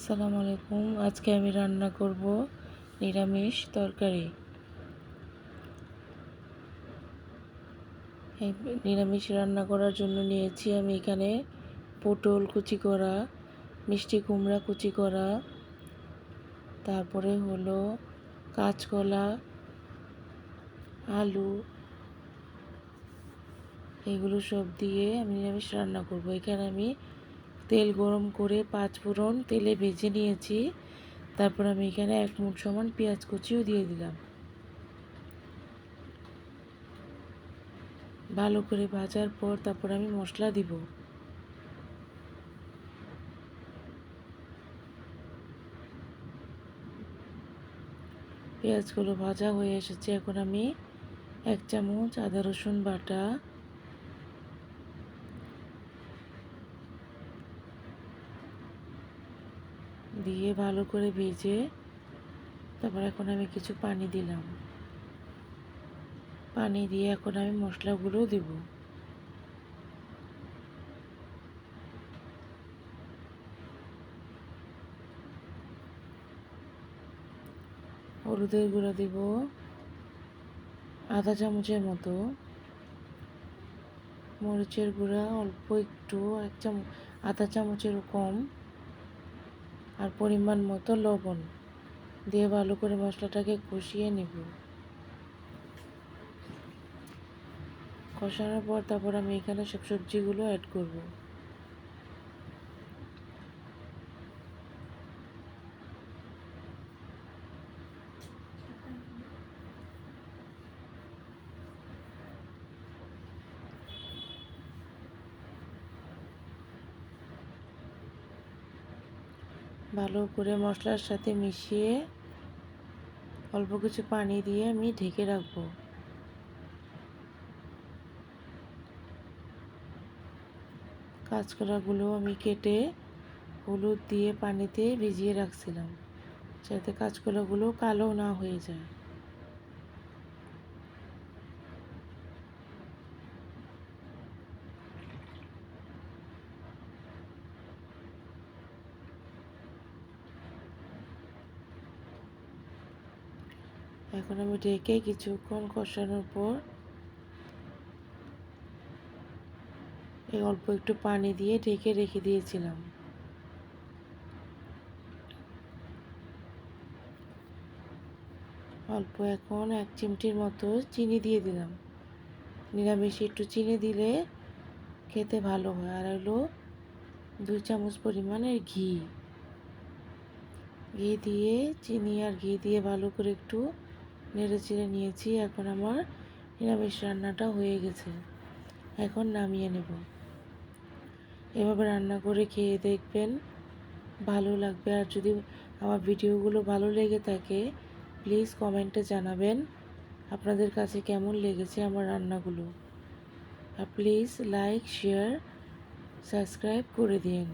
আসসালামু আলাইকুম। আজকে আমি রান্না করব নিরামিষ তরকারি। নিরামিষ রান্না করার জন্য নিয়েছি আমি এখানে পটল কুচি করা, মিষ্টি কুমড়া কুচি করা, তারপরে হলো কাঁচকলা, আলু, এগুলো সব দিয়ে আমি নিরামিষ রান্না করব। এখানে আমি তেল গরম করে পাঁচ ফোড়ন তেলে ভেজে নিয়েছি। তারপর আমি এখানে এক মুঠ সমান পেঁয়াজ কুচিও দিয়ে দিলাম। ভালো করে ভাজার পর তারপর আমি মশলা দিব। পেঁয়াজগুলো ভাজা হয়ে এসেছে। এখন আমি এক চামচ আদা রসুন বাটা দিয়ে ভালো করে ভেজে তারপর এখন আমি কিছু পানি দিলাম। পানি দিয়ে এখন আমি মশলাগুলো দেব। হলুদের গুঁড়া দেব, আধা চামচের মতো। মরিচের গুঁড়া অল্প একটু, এক চামচ আধা চামচেরও কম। আর পরিমাণ মতো লবণ। দিয়ে ভালো করে মশলাটাকে কষিয়ে নেব। কষানোর পর তারপর আমি এখানে সব সবজিগুলো অ্যাড করব। ভালো করে মশলার সাথে মিশিয়ে অল্প কিছু পানি দিয়ে আমি ঢেকে রাখব। কাঁচকলাগুলো আমি কেটে হলুদ দিয়ে পানিতে ভিজিয়ে রাখছিলাম, যাতে কাঁচকলাগুলো কালো না হয়ে যায়। এখন আমি ঢেকে কিছুক্ষণ কষানোর পর এই অল্প একটু পানি দিয়ে ঢেকে রেখে দিয়েছিলাম। অল্প এখন এক চিমটির মতো চিনি দিয়ে দিলাম। নিরামিষে একটু চিনি দিলে খেতে ভালো হয়। আর হলো দুই চামচ পরিমাণের ঘি। ঘি দিয়ে, চিনি আর ঘি দিয়ে ভালো করে একটু নেড়ে চেড়ে নিয়েছি, এখন আমার নিরামিষ রান্নাটা হয়ে গেছে। এখন নামিয়ে নেব। এভাবে রান্না করে খেয়ে দেখবেন ভালো লাগবে। আর যদি আমার ভিডিওগুলো ভালো লেগে থাকে প্লিজ কমেন্টে জানাবেন আপনাদের কাছে কেমন লেগেছে আমার রান্নাগুলো। আর প্লিজ লাইক শেয়ার সাবস্ক্রাইব করে দিন।